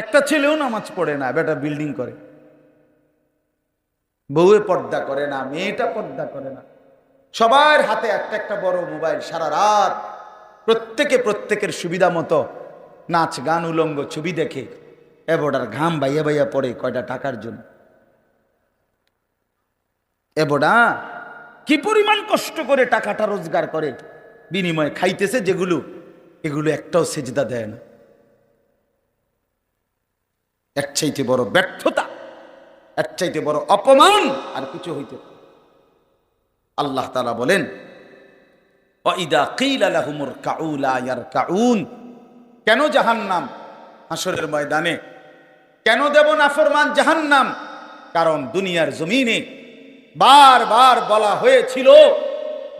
একটা ছেলেও নামাজ পড়ে না, বেটা বিল্ডিং করে। বউয়ে পর্দা করে না, মেয়েটা পর্দা করে না। সবার হাতে একটা একটা বড় মোবাইল, সারা রাত প্রত্যেকে প্রত্যেকের সুবিধা মতো নাচ, গান, উলঙ্গ, ছবি দেখে এবডার ঘাম বাইয়া বাইয়া পড়ে কয়টা টাকার জন্য। এবডা কি পরিমাণ কষ্ট করে টাকাটা রোজগার করে, বিনিময়ে খাইতেছে যেগুলো, এগুলো একটাও সেজদা দেয় না। এর চাইতে বড় ব্যর্থতা, এর চাইতে বড় অপমান আর কিছু হইতে আল্লাহ তালা বলেন লাহুমুর কাউ লা কেন হাসরের ময়দানে কেন দেব নাফরমান জাহান্নাম? কারণ দুনিয়ার জমিনে বারবার বলা হয়েছিল,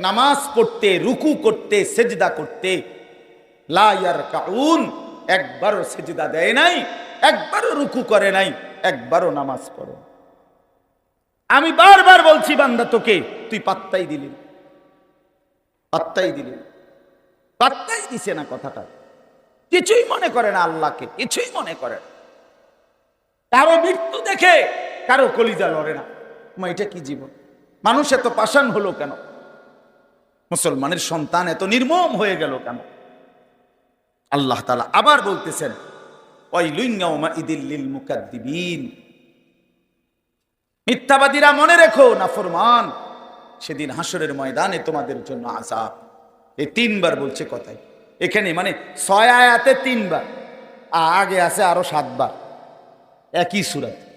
নামাজ পড়তে, রুকু করতে, সেজদা করতে লা ইয়ারকাউন একবারও সেজদা দেয় নাই। একবারও রুকু করে নাই, একবারও নামাজ পড়ে। আমি বারবার বলছি, বান্দা তোকে, তুই পাত্তাই দিলি পাত্তাই দিলি পাত্তাই দিছে না কথাটা। কিছুই মনে করে না আল্লাহকে, কিছুই মনে করে না। কারও মৃত্যু দেখে কারও কলিজা লড়ে না। মা, এটা কি জীবন? মানুষ এত পাষাণ হলো কেন? মুসলমানের সন্তান এত নির্মম হয়ে গেল কেন? আল্লাহ তালা আবার বলতেছেন মিথ্যাবাদীরা মনে রেখো, নাফরমান, সেদিন হাসরের ময়দানে তোমাদের জন্য আসা এই তিনবার বলছে কথায়। এখানে মানে ছয় আয়াতে তিনবার আগে আছে আরও সাতবার। একই সুরাত।